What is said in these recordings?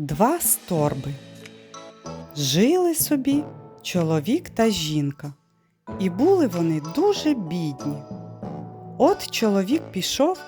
Два сторби. Жили собі чоловік та жінка, і були вони дуже бідні. От чоловік пішов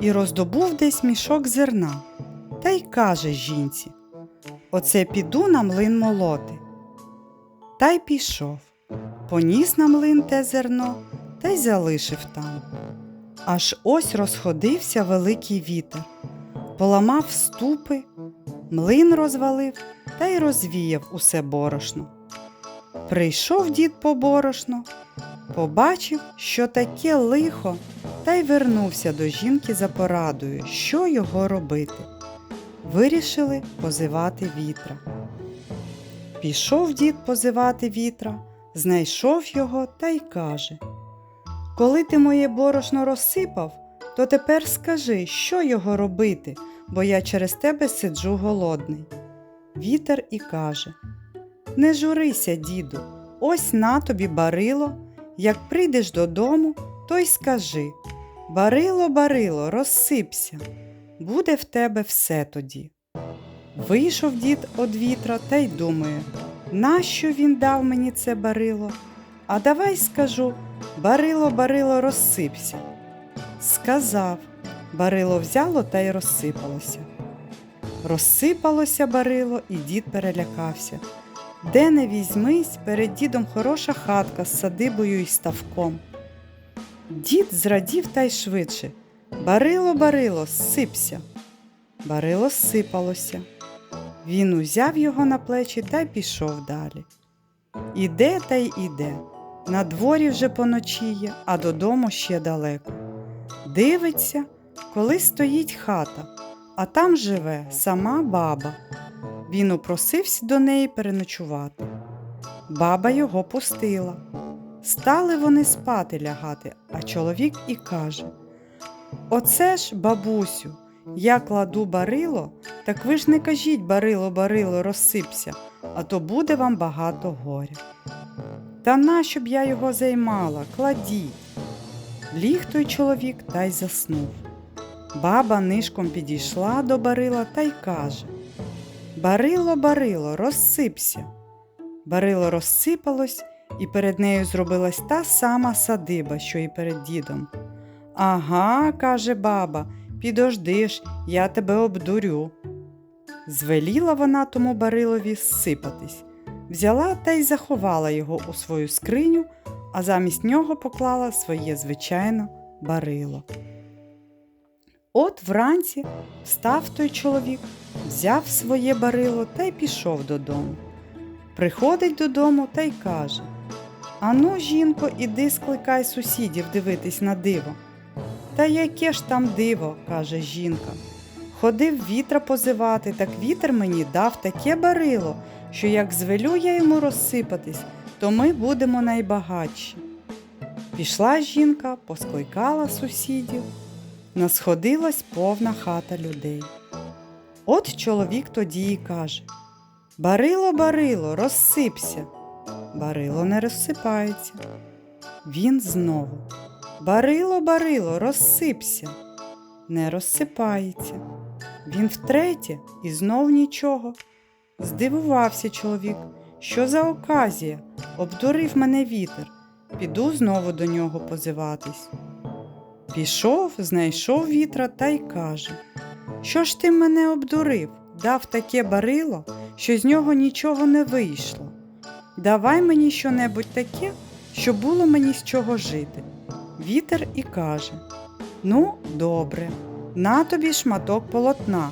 і роздобув десь мішок зерна, та й каже жінці: Оце піду на млин молоти. Та й пішов, поніс на млин те зерно та й залишив там. Аж ось розходився великий вітер, поламав ступи, млин розвалив та й розвіяв усе борошно. Прийшов дід по борошно, побачив, що таке лихо, та й вернувся до жінки за порадою, що його робити. Вирішили позивати вітра. Пішов дід позивати вітра, знайшов його та й каже Коли ти моє борошно розсипав, то тепер скажи, що його робити, бо я через тебе сиджу голодний. Вітер і каже Не журися, діду, ось на тобі барило. Як прийдеш додому, то й скажи Барило, барило, розсипся, буде в тебе все тоді. Вийшов дід од вітра та й думає, нащо він дав мені це барило? А давай скажу барило, барило, розсипся. Сказав, барило взяло та й розсипалося. Розсипалося барило, і дід перелякався. Де не візьмись, перед дідом хороша хатка з садибою і ставком. Дід зрадів та й швидше. Барило, барило, сипся. Барило сипалося. Він узяв його на плечі та й пішов далі. Іде та й іде. На дворі вже поночіє, а додому ще далеко. Дивиться, коли стоїть хата, а там живе сама баба. Він упросився до неї переночувати. Баба його пустила. Стали вони спати лягати, а чоловік і каже: Оце ж, бабусю, я кладу барило, так ви ж не кажіть барило, барило, розсипся, а то буде вам багато горя. Та нащо б я його займала, кладіть. Ліг той чоловік та й заснув. Баба нишком підійшла до барила та й каже Барило, барило, розсипся. Барило розсипалось, і перед нею зробилась та сама садиба, що й перед дідом. Ага, каже баба, підождиш, я тебе обдурю. Звеліла вона тому барилові сипатись, взяла та й заховала його у свою скриню, а замість нього поклала своє звичайне барило. От вранці встав той чоловік, взяв своє барило та й пішов додому. Приходить додому та й каже Ану, жінко, іди скликай сусідів дивитись на диво. Та яке ж там диво, каже жінка. Ходив вітра позивати, так вітер мені дав таке барило, що як звелю я йому розсипатись, то ми будемо найбагатші. Пішла жінка, поскликала сусідів, насходилась повна хата людей. От чоловік тоді й каже Барило, барило, розсипся. Барило не розсипається. Він знову. Барило, барило, розсипся. Не розсипається. Він втретє і знов нічого. Здивувався чоловік, що за оказія, обдурив мене вітер. Піду знову до нього позиватись. Пішов, знайшов вітра та й каже Що ж ти мене обдурив? Дав таке барило, що з нього нічого не вийшло. Давай мені щонебудь таке, щоб було мені з чого жити. Вітер і каже Ну, добре, на тобі шматок полотна.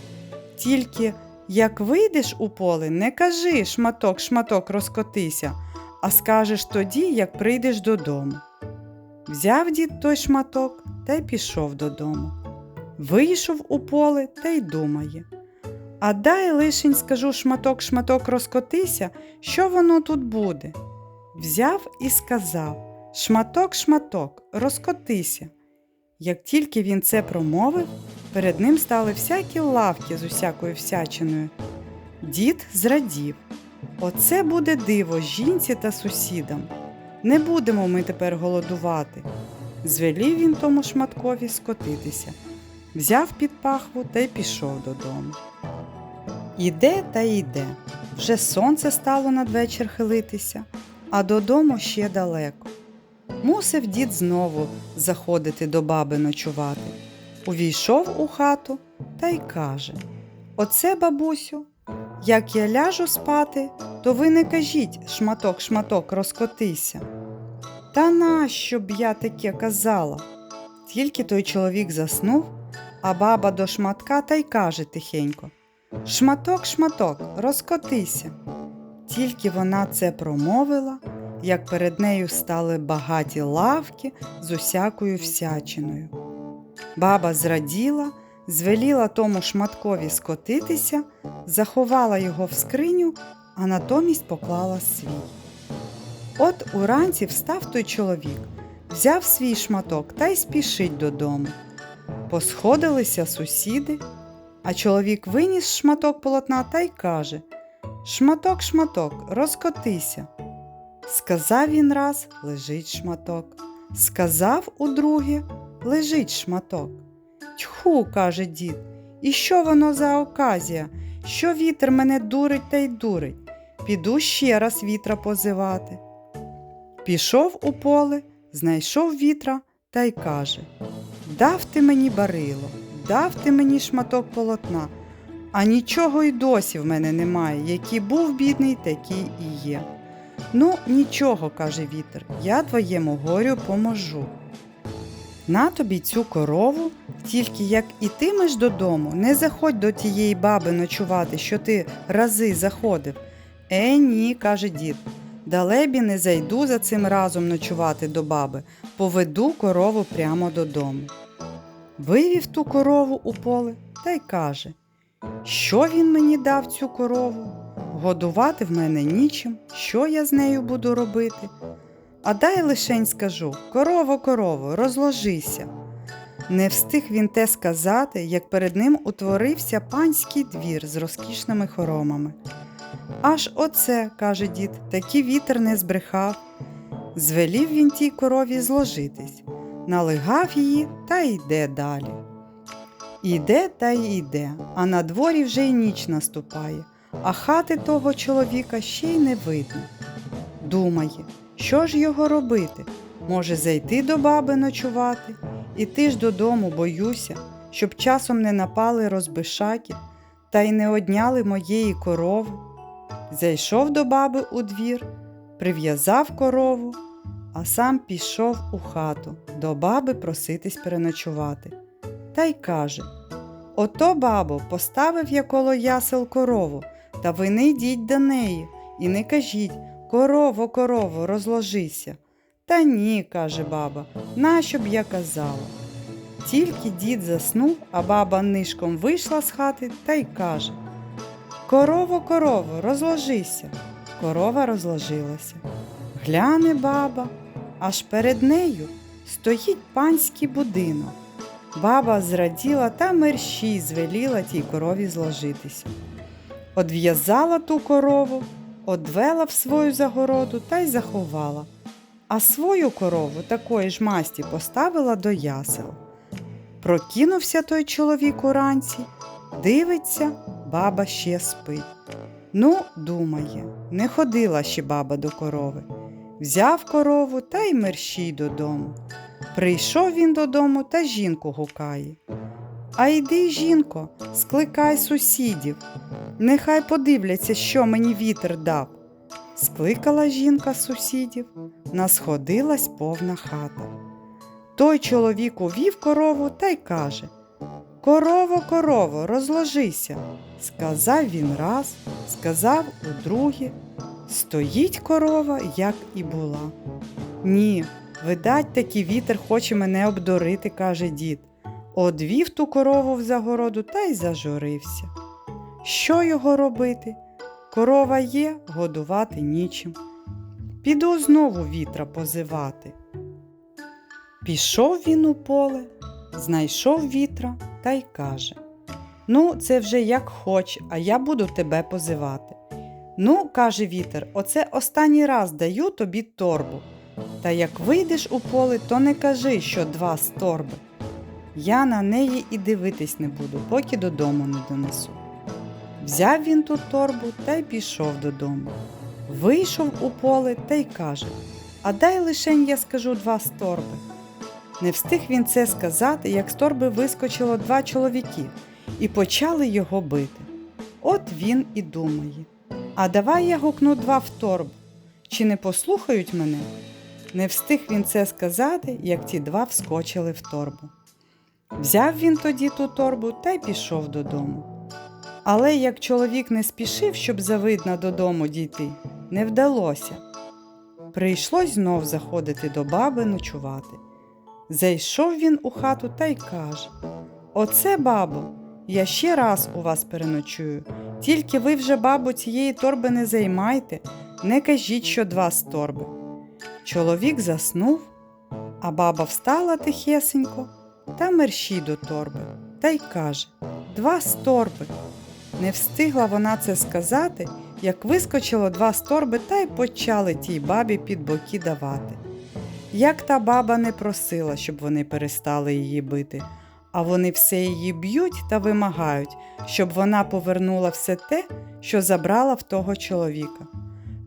Тільки як вийдеш у поле, не кажи шматок, шматок розкотися, а скажеш тоді, як прийдеш додому. Взяв дід той шматок та й пішов додому. Вийшов у поле та й думає. А дай лишень скажу шматок, шматок розкотися, що воно тут буде. Взяв і сказав Шматок, шматок, розкотися. Як тільки він це промовив, перед ним стали всякі лавки з усякою всячиною. Дід зрадів. Оце буде диво жінці та сусідам. Не будемо ми тепер голодувати. Звелів він тому шматкові скотитися, взяв під пахву та й пішов додому. Іде та йде. Вже сонце стало надвечір хилитися, а додому ще далеко. Мусив дід знову заходити до баби ночувати. Увійшов у хату та й каже: Оце, бабусю, як я ляжу спати, то ви не кажіть шматок, шматок, розкотися. Та нащо б я таке казала? Тільки той чоловік заснув, а баба до шматка та й каже тихенько: Шматок, шматок, розкотися. Тільки вона це промовила, як перед нею стали багаті лавки з усякою всячиною. Баба зраділа, звеліла тому шматкові скотитися, заховала його в скриню, а натомість поклала свій. От уранці встав той чоловік, взяв свій шматок та й спішить додому. Посходилися сусіди, а чоловік виніс шматок полотна та й каже Шматок, шматок, розкотися. Сказав він раз лежить шматок. Сказав удруге лежить шматок. Тьху, каже дід, і що воно за оказія? Що вітер мене дурить та й дурить? Піду ще раз вітра позивати. Пішов у поле, знайшов вітра та й каже Дав ти мені барило, дав ти мені шматок полотна, а нічого й досі в мене немає. Який був бідний, такий і є. Ну, нічого, каже вітер, я твоєму горю поможу. На тобі цю корову, тільки як ітимеш додому, не заходь до тієї баби ночувати, що ти рази заходив. Е, ні, каже дід. Далебі не зайду за цим разом ночувати до баби, поведу корову прямо додому. Вивів ту корову у поле та й каже, що він мені дав цю корову? Годувати в мене нічим, що я з нею буду робити? А дай лишень скажу корово, корово, розложися. Не встиг він те сказати, як перед ним утворився панський двір з розкішними хоромами. Аж оце, каже дід, такий вітер не збрехав. Звелів він тій корові зложитись, налигав її та йде далі. Іде та й іде, а на дворі вже й ніч наступає, а хати того чоловіка ще й не видно. Думає, що ж його робити? Може, зайти до баби ночувати? Іти ж додому, боюся, щоб часом не напали розбишаки та й не одняли моєї корови. Зайшов до баби у двір, прив'язав корову, а сам пішов у хату до баби проситись переночувати. Та й каже Ото, бабо, поставив я коло ясел корову, та ви не йдіть до неї і не кажіть Корово, корово, розложися. Та ні, каже баба, нащо б я казала. Тільки дід заснув, а баба нишком вийшла з хати та й каже Корово, корово, розложися. Корова розложилася. Гляне баба, аж перед нею стоїть панський будинок. Баба зраділа та мерщій звеліла тій корові зложитися. Одв'язала ту корову, одвела в свою загороду та й заховала, а свою корову такої ж масті поставила до ясел. Прокинувся той чоловік уранці, дивиться, баба ще спить. Ну, думає, не ходила ще баба до корови. Взяв корову та й мерщій додому. Прийшов він додому та жінку гукає. А йди, жінко, скликай сусідів. Нехай подивляться, що мені вітер дав. Скликала жінка сусідів, насходилась повна хата. Той чоловік увів корову та й каже Корово, корово, розложися. Сказав він раз, сказав удруге. Стоїть корова, як і була. Ні, видать, такий вітер хоче мене обдурити, каже дід. Одвів ту корову в загороду та й зажурився. Що його робити? Корова є, годувати нічим. Піду знову вітра позивати. Пішов він у поле, знайшов вітра та й каже Ну, це вже як хоч, а я буду тебе позивати. Ну, каже вітер, оце останній раз даю тобі торбу. Та як вийдеш у поле, то не кажи, що два з торби. Я на неї і дивитись не буду, поки додому не донесу. Взяв він ту торбу та й пішов додому. Вийшов у поле та й каже: А дай лишень я скажу два з торби. Не встиг він це сказати, як з торби вискочило два чоловіки і почали його бити. От він і думає: А давай я гукну два в торбу. Чи не послухають мене? Не встиг він це сказати, як ті два вскочили в торбу. Взяв він тоді ту торбу та й пішов додому. Але як чоловік не спішив, щоб завидно додому дійти, не вдалося. Прийшлось знов заходити до баби ночувати. Зайшов він у хату та й каже: Оце, бабо, я ще раз у вас переночую. Тільки ви вже, бабу, цієї торби не займайте, не кажіть, що два з торби. Чоловік заснув, а баба встала тихесенько та мерщій до торби та й каже: Два з торби. Не встигла вона це сказати, як вискочило два з торби та й почали тій бабі під боки давати. Як та баба не просила, щоб вони перестали її бити, а вони все її б'ють та вимагають, щоб вона повернула все те, що забрала в того чоловіка.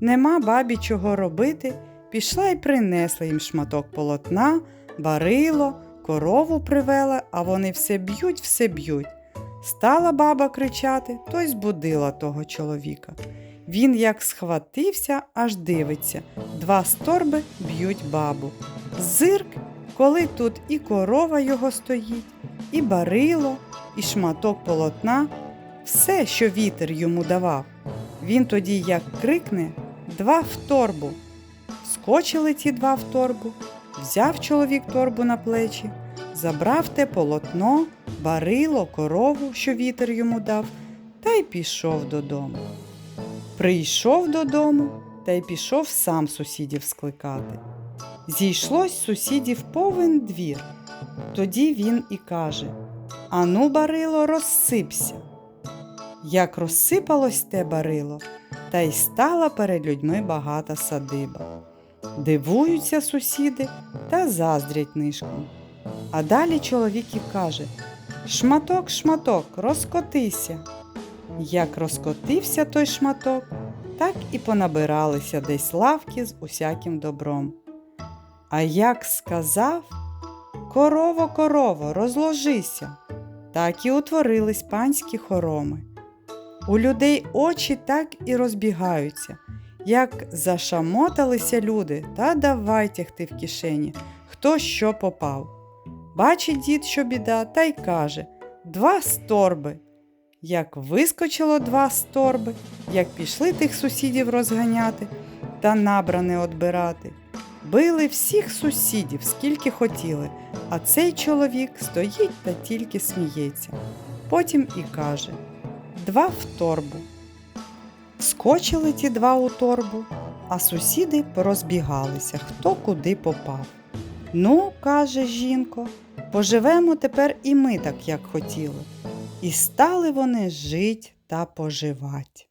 Нема бабі чого робити, пішла й принесла їм шматок полотна, барило, корову привела, а вони все б'ють, все б'ють. Стала баба кричати, то й збудила того чоловіка. Він як схватився, аж дивиться, два з торби б'ють бабу. Зирк, коли тут і корова його стоїть, і барило, і шматок полотна, все, що вітер йому давав. Він тоді як крикне два в торбу. Скочили ті два в торбу, взяв чоловік торбу на плечі, забрав те полотно, барило, корову, що вітер йому дав, та й пішов додому. Прийшов додому та й пішов сам сусідів скликати. Зійшлось сусідів повен двір. Тоді він і каже: Ану, барило, розсипся. Як розсипалось те барило, та й стала перед людьми багата садиба. Дивуються сусіди та заздрять нишком. А далі чоловік і каже: Шматок, шматок, розкотися. Як розкотився той шматок, так і понабиралися десь лавки з усяким добром. А як сказав Корово, корово, розложися, так і утворились панські хороми. У людей очі так і розбігаються, як зашамоталися люди, та давай тягти в кишені, хто що попав. Бачить дід, що біда, та й каже два з торби. Як вискочило два з торби, як пішли тих сусідів розганяти та набране одбирати. Били всіх сусідів, скільки хотіли, а цей чоловік стоїть та тільки сміється. Потім і каже Два в торбу. Скочили ті два у торбу, а сусіди порозбігалися, хто куди попав. Ну, каже жінко, поживемо тепер і ми так, як хотіли. І стали вони жить та поживать.